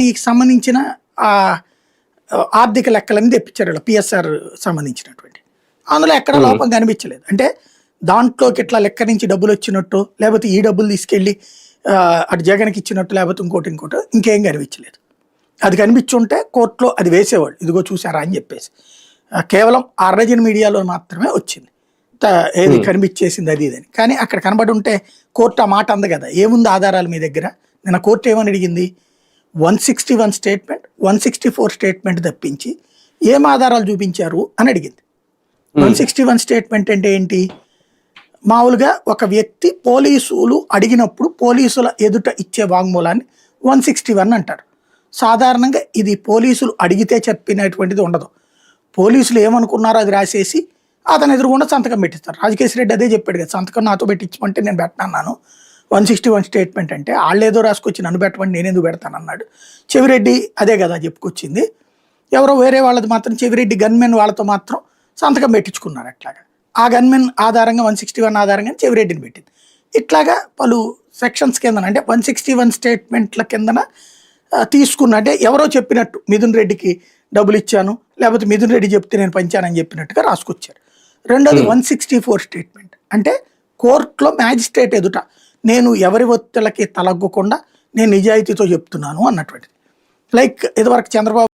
దీనికి సంబంధించిన ఆర్థిక లెక్కలన్నీ తెప్పించారు పిఎస్ఆర్ సంబంధించినటువంటి. అందులో ఎక్కడ లోపం కనిపించలేదు. అంటే దాంట్లోకి ఇట్లా లెక్క నుంచి డబ్బులు వచ్చినట్టు లేకపోతే ఈ డబ్బులు తీసుకెళ్ళి అటు జగన్కి ఇచ్చినట్టు లేకపోతే ఇంకోటి ఇంకోటి ఇంకేం కనిపించలేదు. అది కనిపించుంటే కోర్టులో అది వేసేవాళ్ళు ఇదిగో చూసారా అని చెప్పేసి. కేవలం అర్రజన్ మీడియాలో మాత్రమే వచ్చింది. ఏది కనిపించేసింది అది ఇదని కానీ అక్కడ కనబడి ఉంటే కోర్టు ఆ మాట అంది కదా ఏముంది ఆధారాలు మీ దగ్గర? నిన్న కోర్టు ఏమని అడిగింది? One sixty one statement one sixty four statement తప్పించి ఏం ఆధారాలు చూపించారు అని అడిగింది. వన్ సిక్స్టీ వన్ స్టేట్మెంట్ అంటే ఏంటి? మామూలుగా ఒక వ్యక్తి పోలీసులు అడిగినప్పుడు పోలీసుల ఎదుట ఇచ్చే వాంగ్మూలాన్ని వన్ సిక్స్టీ వన్ అంటారు. సాధారణంగా ఇది పోలీసులు అడిగితే చెప్పినటువంటిది ఉండదు. పోలీసులు ఏమనుకున్నారో అది రాసేసి అతను ఎదురుగుండా సంతకం పెట్టిస్తారు. రాజకేశ్ రెడ్డి అదే చెప్పాడు కదా సంతకం నాతో పెట్టించమంటే నేను పెట్టనన్నాను. వన్ సిక్స్టీ వన్ స్టేట్మెంట్ అంటే వాళ్ళు ఏదో రాసుకొచ్చి నన్ను పెట్టమంటే నేను ఎందుకు పెడతానన్నాడు. చెవిరెడ్డి అదే కదా చెప్పుకొచ్చింది. ఎవరో వేరే వాళ్ళది మాత్రం చెవిరెడ్డి గన్మెన్ వాళ్ళతో మాత్రం సంతకం పెట్టించుకున్నారు అట్లాగా. ఆ గన్మెన్ ఆధారంగా వన్ సిక్స్టీ వన్ ఆధారంగా చెవిరెడ్డిని పెట్టింది. ఇట్లాగా పలు సెక్షన్స్ కిందన అంటే వన్ సిక్స్టీ వన్ స్టేట్మెంట్ల కిందన తీసుకున్న అంటే ఎవరో చెప్పినట్టు మిథున్ రెడ్డికి డబ్బులు ఇచ్చాను లేకపోతే మిథున్ రెడ్డి చెప్తే నేను పంచానని చెప్పినట్టుగా రాసుకొచ్చారు. రెండోది వన్ సిక్స్టీ ఫోర్ స్టేట్మెంట్. అంటే కోర్టులో మ్యాజిస్ట్రేట్ ఎదుట నేను ఎవరి ఒత్తిళ్ళకి తలగ్గకుండా నేను నిజాయితీతో చెప్తున్నాను అన్నటువంటిది. లైక్ ఇదివరకు చంద్రబాబు